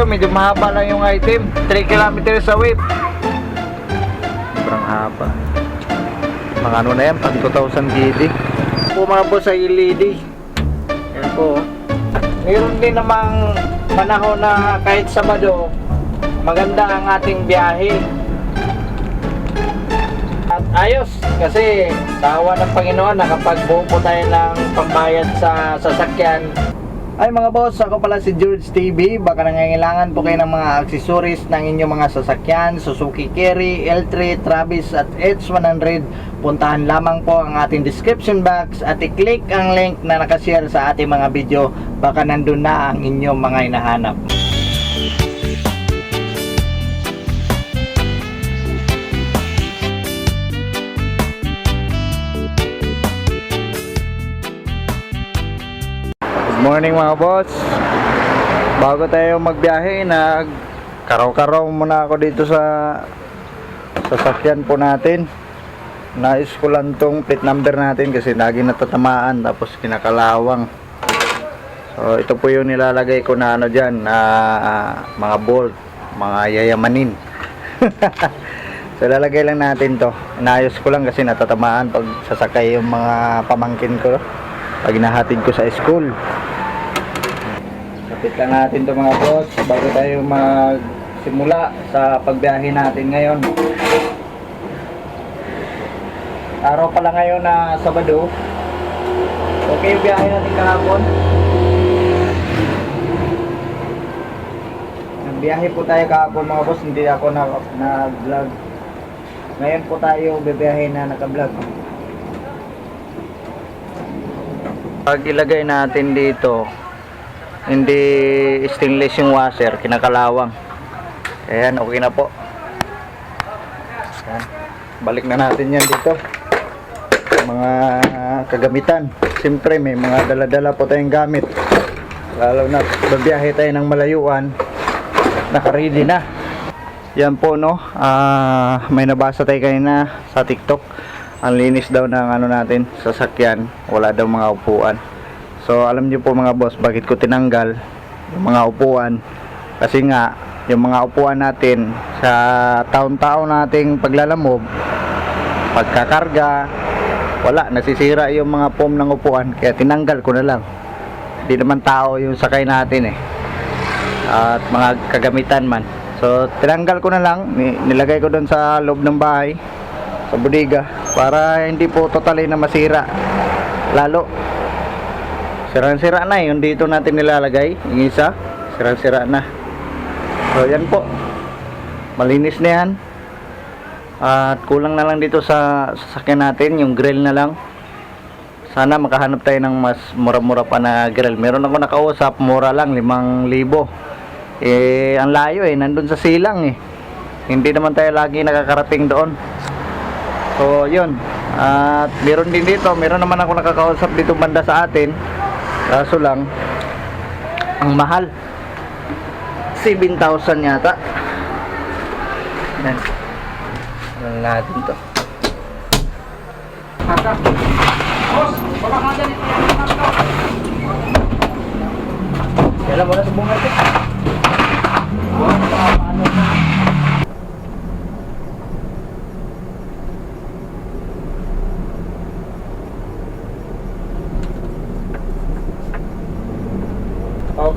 dito, medyo mahaba lang yung item. 3 kilometers away. Sobrang haba. Mga ano na yan, pang 2,000 GD. Po mga sa LED. Yan po. Meron din namang panahon na kahit Sabado, maganda ang ating biyahe. At ayos, kasi sa awa ng Panginoon, nakapagbuo po tayo ng pambayad sa sasakyan. Ay mga boss, ako pala si George TV. Baka nangangailangan po kayo ng mga accessories ng inyong mga sasakyan, Suzuki Carry, L3, Travis at H100. Puntahan lamang po ang ating description box at i-click ang link na nakashare sa ating mga video. Baka nandun na ang inyong mga hinahanap. Morning mga boss. Bago tayo magbiyahe, nag karaw-karaw muna ako dito sa sasakyan po natin. Nais ko lang tong plate number natin kasi lagi natatamaan tapos kinakalawang. So ito po yung nilalagay ko na ano diyan na ah, mga bolt, mga yayamanin. so lalagay lang natin to. Inayos ko lang kasi natatamaan pag sasakay yung mga pamangkin ko pag nahatid ko sa school. Kapit lang natin to mga boss bago tayo magsimula sa pagbiyahe natin ngayon. Araw pala ngayon na Sabado. Okay yung biyahe natin kahapon. Nagbiyahe po tayo kahapon mga boss, hindi ako na, na vlog. Ngayon po tayo bibiyahe na naka-vlog. Pag ilagay natin dito, hindi stainless yung washer, kinakalawang. Ayan, okay na po. Ayan. Balik na natin yan dito. Mga kagamitan. Siyempre, may mga dala-dala po tayong gamit. Lalo na, babiyahe tayo ng malayuan. Nakaready na. Yan po, no. Ah, may nabasa tayo kanina sa TikTok ang linis daw ng ano natin sasakyan wala daw mga upuan so alam niyo po mga boss bakit ko tinanggal yung mga upuan? Kasi nga yung mga upuan natin sa taon-taon nating paglalamog pagkakarga wala nasisira yung mga foam ng upuan kaya tinanggal ko na lang. Hindi naman tao yung sakay natin eh. At mga kagamitan man. So tinanggal ko na lang ni- nilagay ko doon sa loob ng bahay sa bodega para hindi po totally na masira. Lalo sirang-sira na yung dito natin nilalagay yung isa. Sirang-sira na. So yan po. Malinis na yan. At kulang na lang dito sa sasakyan natin yung grill na lang. Sana makahanap tayo ng mas mura-mura pa na grill. Meron ako nakausap mura lang 5,000 eh ang layo eh nandun sa silang eh. Hindi naman tayo lagi nakakarating doon. So, yun. At meron din dito, meron naman ako nakakausap dito banda sa atin. Kaso lang, ang mahal. 7,000 yata. Yan. Ano natin to. Kailan mo na sa bunga ito? Ano na?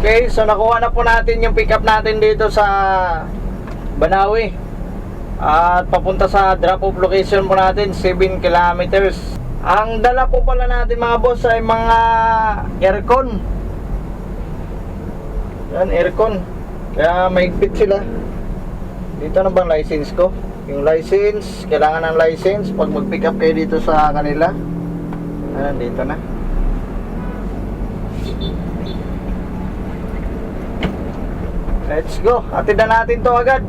Okay, so nakuha na po natin yung pickup natin dito sa Banawi. At papunta sa drop-off location po natin, 7 kilometers. Ang dala po pala natin mga boss ay mga aircon. Yan, aircon. Kaya mahigpit sila. Dito na bang license ko? Yung license, kailangan ng license pag mag-pick up kayo dito sa kanila. Ayan, dito na. Let's go. Atid na natin to agad.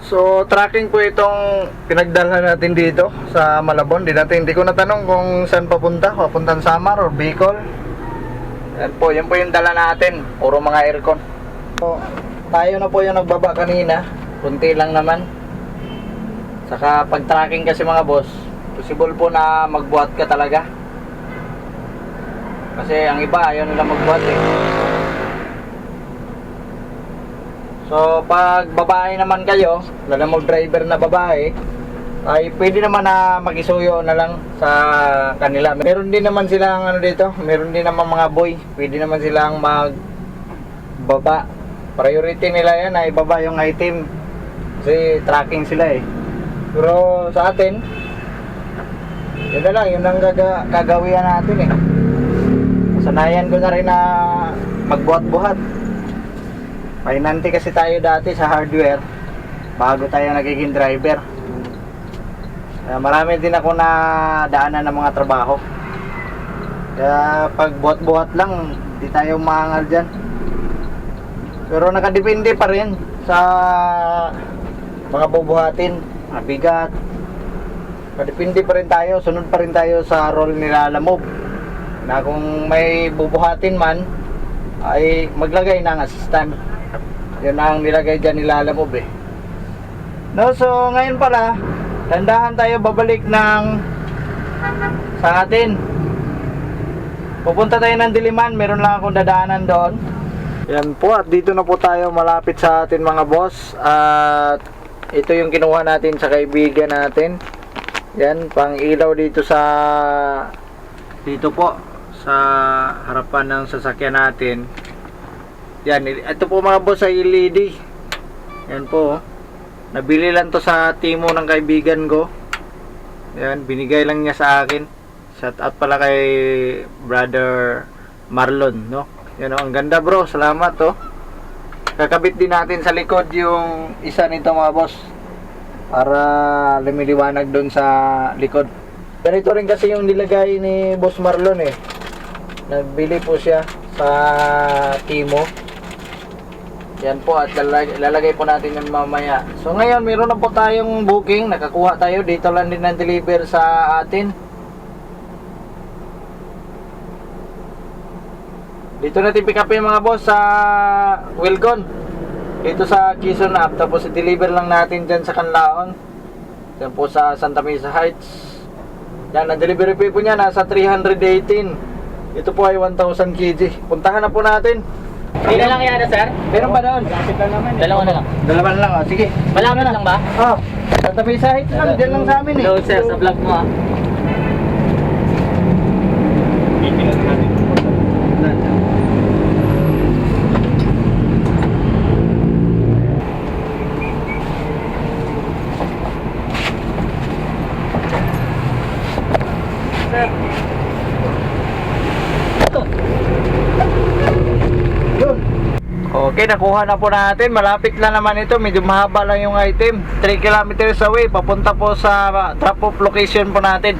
So, tracking po itong pinagdalhan natin dito sa Malabon. Di natin, hindi ko natanong kung saan papunta. Papuntan Samar or Bicol. Yan po, yan po yung dala natin. Puro mga aircon. So, tayo na po yung nagbaba kanina. Kunti lang naman. Saka pag tracking kasi mga boss, possible po na magbuhat ka talaga. Kasi ang iba ayaw nila magbuhat eh. So pag babae naman kayo, lalo mo driver na babae, ay pwede naman na mag-isuyo na lang sa kanila. Meron din naman silang ano dito, meron din naman mga boy, pwede naman silang mag baba. Priority nila yan ay baba yung item. Kasi tracking sila eh. Pero sa atin, yun na lang, yun ang gaga, gagawian natin eh. Sanayan ko na rin na magbuhat-buhat. Painanti kasi tayo dati sa hardware bago tayo nagiging driver. Kaya marami din ako na daanan ng mga trabaho. Kaya pag buhat-buhat lang, di tayo maangal dyan. Pero nakadepende pa rin sa mga bubuhatin, mabigat. Nakadepende pa rin tayo, sunod pa rin tayo sa role nila Lamob. Na kung may bubuhatin man, ay maglagay ng assistant. Yun ang nilagay dyan nila Lamob eh. No, so ngayon pala, dandahan tayo babalik ng sa atin. Pupunta tayo ng Diliman, meron lang akong dadaanan doon. Yan po, at dito na po tayo malapit sa atin mga boss. At ito yung kinuha natin sa kaibigan natin. Yan, pang ilaw dito sa dito po sa harapan ng sasakyan natin. Yan, ito po mga boss ay LED. Yan po. oh. Nabili lang to sa timo ng kaibigan ko. Yan, binigay lang niya sa akin. Shout out pala kay brother Marlon, no? Yan oh, ang ganda bro, salamat to. Kakabit din natin sa likod yung isa nito mga boss. Para lumiliwanag doon sa likod. Ganito rin kasi yung nilagay ni Boss Marlon eh. Nagbili po siya sa Timo. Yan po at lalagay, lalagay po natin yan mamaya. So ngayon meron na po tayong booking, nakakuha tayo dito lang din ng deliver sa atin. Dito natin pick up yung mga boss sa Wilgon. Dito sa Quezon Ave. Tapos i-deliver lang natin dyan sa Canlaon. Dyan po sa Santa Mesa Heights. Yan, ang delivery fee po niya nasa 318. Ito po ay 1,000 kg. Puntahan na po natin. Hindi na lang yan, sir. Meron ba doon? Dalawa na lang. Dalawa na lang, oh. sige. Malapit lang ba? Oh, Santa Mesa Heights lang, dyan lang sa amin eh. Hello, sir, sa vlog mo ah. Yun. Okay, nakuha na po natin. Malapit lang naman ito. Medyo mahaba lang yung item. 3 kilometers away. Papunta po sa drop off location po natin.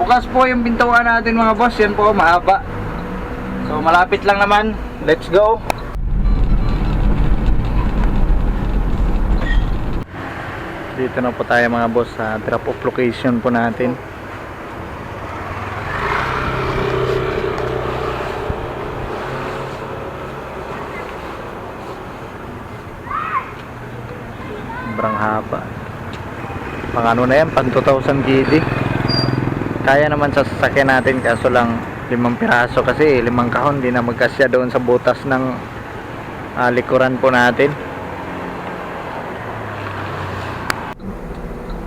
Bukas po yung bintuan natin mga boss. Yan po, mahaba. So, malapit lang naman. Let's go. Dito na po tayo mga boss sa drop off location po natin. Sobrang haba. Pang ano na yan pang 2000 GD kaya naman sa sasakyan natin kaso lang limang piraso kasi limang kahon di na magkasya doon sa butas ng ah, likuran po natin.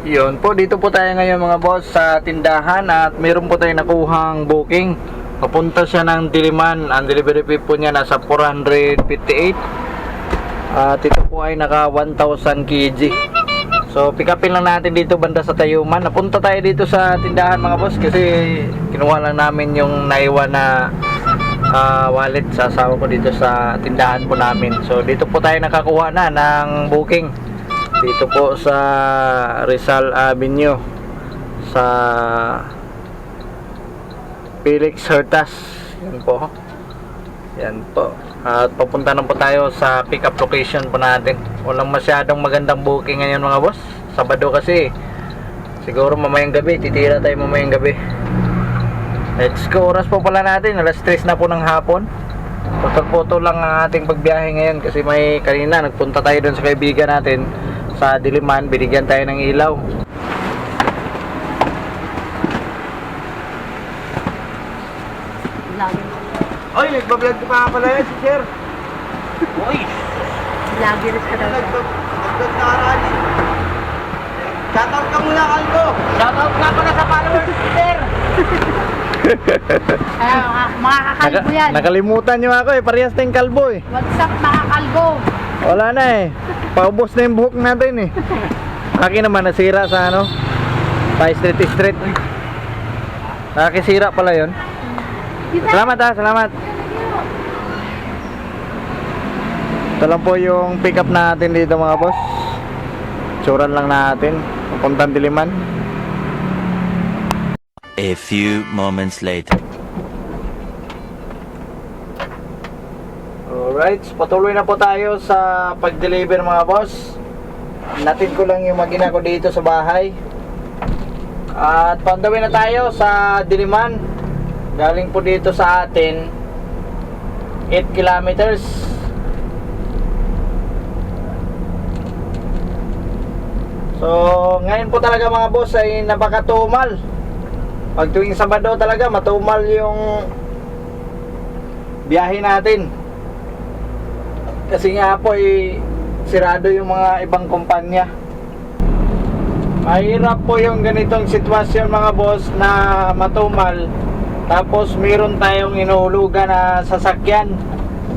Yun po dito po tayo ngayon mga boss sa tindahan at meron po tayo nakuhang booking. Papunta siya ng Diliman. Ang delivery fee po niya nasa 458 at ito po ay naka 1,000 kg. So pick upin lang natin dito banda sa Tayuman. Napunta tayo dito sa tindahan mga boss kasi kinuha lang namin yung naiwan na ah, wallet sa asawa ko dito sa tindahan po namin. So dito po tayo nakakuha na ng booking. Dito po sa Rizal Avenue sa Felix Hertas. Yan po. Yan po. At papunta na po tayo sa pick up location po natin. Walang masyadong magandang booking ngayon mga boss. Sabado kasi. Siguro mamayang gabi. Titira tayo mamayang gabi. Let's go. Oras po pala natin. Alas 3 na po ng hapon. Putol-putol lang ang ating pagbiyahe ngayon kasi may kanina nagpunta tayo doon sa kaibigan natin sa Diliman. Binigyan tayo ng ilaw. Lagi. Nagbablog pa nga pala yan si Sir. Uy, Lagi rin ka daw. nagbablog na arali. Shoutout ka muna, Aldo. Shoutout nga pala sa followers, Sir. Ay, mga, mga kakalbo yan. nakalimutan nyo ako eh. Parehas tayong kalbo eh. What's up mga kalbo? Wala na eh. Paubos na yung buhok natin eh. Akin naman nasira sa ano. Pa street street. Nakakisira pala yon. Salamat ha, salamat. Ito lang po yung pick up natin dito mga boss. Tsuran lang natin. Papuntang Diliman. A few moments later. Alright, patuloy na po tayo sa pag-deliver mga boss. Natin ko lang yung magina ko dito sa bahay. At pandawin na tayo sa Diliman. Galing po dito sa atin 8 kilometers. So, ngayon po talaga mga boss ay napakatumal. Pag tuwing Sabado talaga matumal yung biyahe natin. Kasi nga po ay sirado yung mga ibang kumpanya. Mahirap po yung ganitong sitwasyon mga boss na matumal. Tapos meron tayong inuhulugan na sasakyan.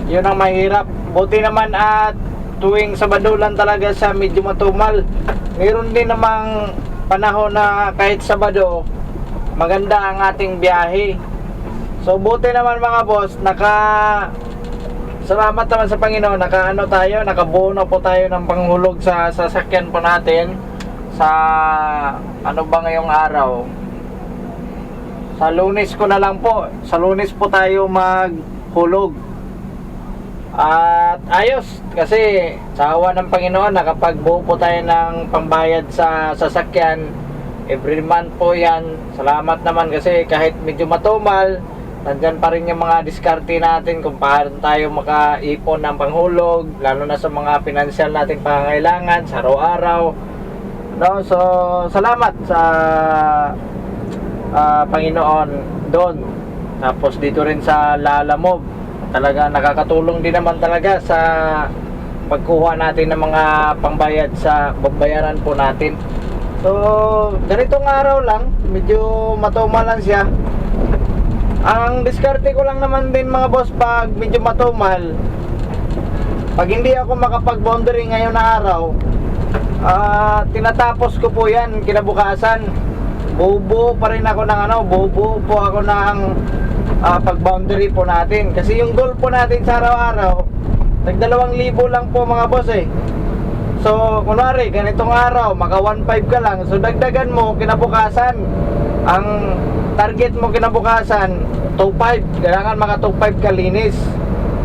Yun ang mahirap. Buti naman at tuwing Sabado lang talaga sa medyo matumal. Meron din namang panahon na kahit Sabado maganda ang ating biyahe. So buti naman mga boss, naka Salamat naman sa Panginoon, nakaano tayo, nakabuo na po tayo ng panghulog sa sasakyan po natin sa ano ba ngayong araw? Sa lunes ko na lang po. Sa lunes po tayo maghulog. At ayos kasi sa awa ng Panginoon nakapagbuo tayo ng pambayad sa sasakyan every month po yan. Salamat naman kasi kahit medyo matumal, nandyan pa rin yung mga diskarte natin kung paano tayo makaipon ng panghulog, lalo na sa mga financial nating pangangailangan sa araw-araw. No, so salamat sa ah, Panginoon doon. Tapos dito rin sa Lalamob, talaga nakakatulong din naman talaga sa pagkuha natin ng mga pangbayad sa babayaran po natin. So, ganitong araw lang, medyo matumal lang siya. Ang diskarte ko lang naman din mga boss pag medyo matumal, pag hindi ako makapag-boundary ngayon na araw, ah tinatapos ko po yan kinabukasan. Bubuo pa rin ako ng ano, bubuo po ako ng ah, pag-boundary po natin. Kasi yung goal po natin sa araw-araw, nagdalawang libo lang po mga boss eh. So, kunwari, ganitong araw, maka 1.5 ka lang. So, dagdagan mo kinabukasan. Ang target mo kinabukasan, 2.5. Kailangan maka 2.5 ka linis.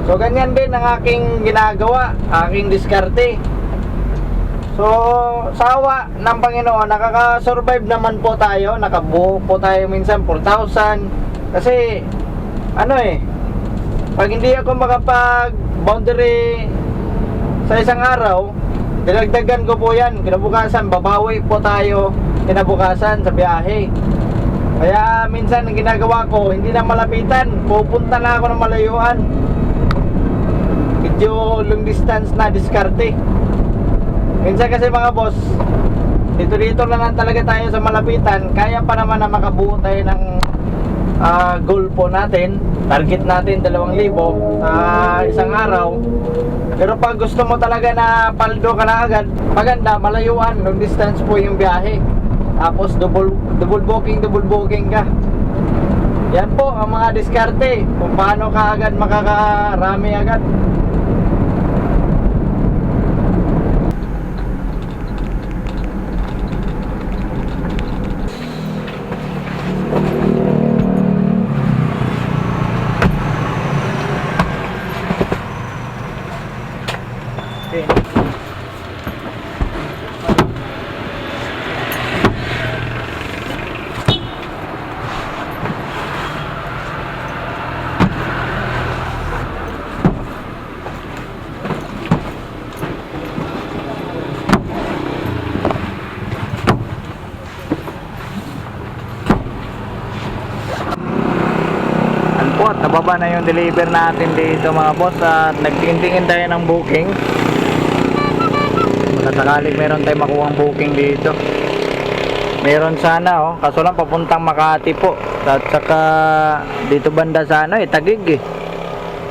So, ganyan din ang aking ginagawa, aking diskarte. So, sawa ng Panginoon, nakaka-survive naman po tayo. Nakabuo po tayo minsan 4,000. Kasi, ano eh, pag hindi ako makapag-boundary sa isang araw, dinagdagan ko po yan. Kinabukasan, babawi po tayo kinabukasan sa biyahe. Kaya minsan ang ginagawa ko, hindi na malapitan. Pupunta na ako ng malayuan. Medyo long distance na diskarte. Minsan kasi mga boss, dito-dito na lang talaga tayo sa malapitan. Kaya pa naman na makabuo tayo ng ah, goal po natin. Target natin 2,000 sa isang araw. Pero pag gusto mo talaga na paldo ka na agad, maganda, malayuan, long distance po yung biyahe. Tapos double, double booking, double booking ka. Yan po ang mga diskarte kung paano ka agad makakarami agad. Okay. Nababa na yung deliver natin dito mga boss at nagtingin-tingin tayo ng booking. Sakaling meron tayong makuhang booking dito. Meron sana oh. Kaso lang papuntang Makati po. At saka dito banda sana eh Tagig eh.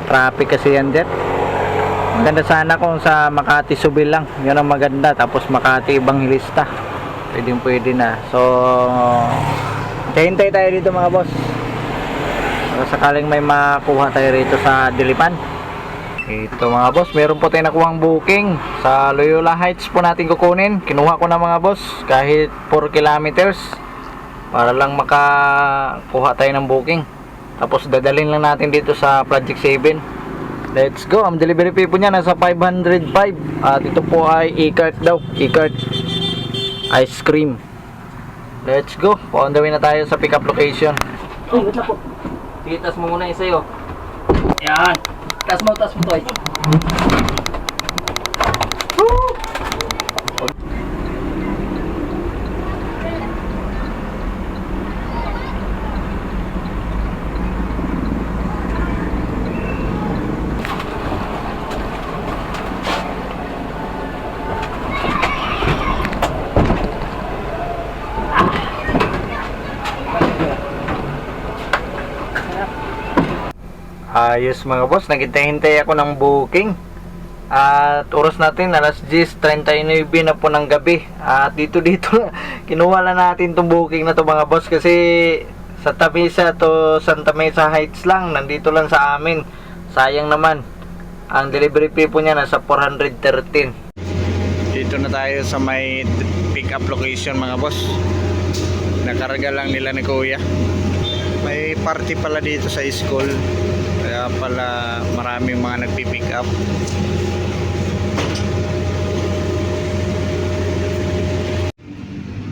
Traffic kasi yan dyan maganda sana kung sa Makati Subil lang. Yun ang maganda. Tapos Makati Evangelista pwedeng pwede na. So hintay tayo dito mga boss So, sakaling may makuha tayo rito sa Dilipan. Ito mga boss, meron po tayo nakuhang booking sa Loyola Heights po natin kukunin. Kinuha ko na mga boss kahit 4 kilometers para lang makakuha tayo ng booking. Tapos dadalhin lang natin dito sa Project 7. Let's go. Ang delivery fee po niya nasa 505 at ito po ay e-cart daw. E-cart ice cream. Let's go. On the way na tayo sa pick up location. Uy, wait po. Sige, tas mo muna yung sa'yo. Yan. Tas mo, tas mo, Toy. Ayos mga boss, naghintay-hintay ako ng booking. At oras natin alas 10.39 na po ng gabi. At dito dito kinuha lang natin tong booking na to mga boss kasi sa Tamisa to Santa Mesa Heights lang, nandito lang sa amin. Sayang naman. Ang delivery fee po niya nasa 413. Dito na tayo sa may pick up location mga boss. Nakarga lang nila ni Kuya. May party pala dito sa school. Kaya pala maraming mga nagpi-pick up.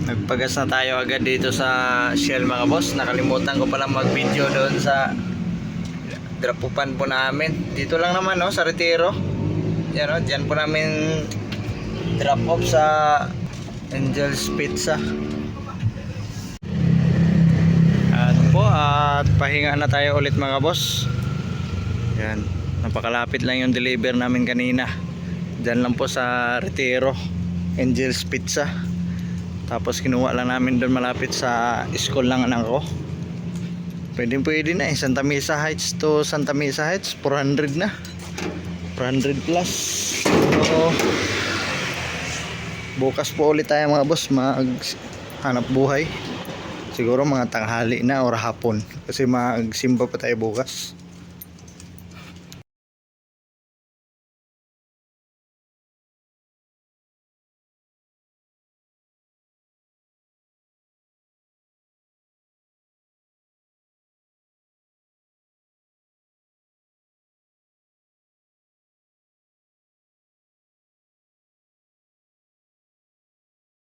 Nagpagas na tayo agad dito sa Shell mga boss. Nakalimutan ko pala mag-video doon sa drapupan po namin. Dito lang naman no, sa Retiro. Yan no, dyan po namin drop off sa Angel's Pizza. At po, at pahinga na tayo ulit mga boss. Yan, napakalapit lang yung deliver namin kanina. Diyan lang po sa Retiro, Angel's Pizza. Tapos kinuha lang namin doon malapit sa school lang anak ko. Pwede pwede na eh, Santa Mesa Heights to Santa Mesa Heights, 400 na. 400 plus. So, bukas po ulit tayo mga boss, mag hanap buhay siguro mga tanghali na or hapon kasi magsimba pa tayo bukas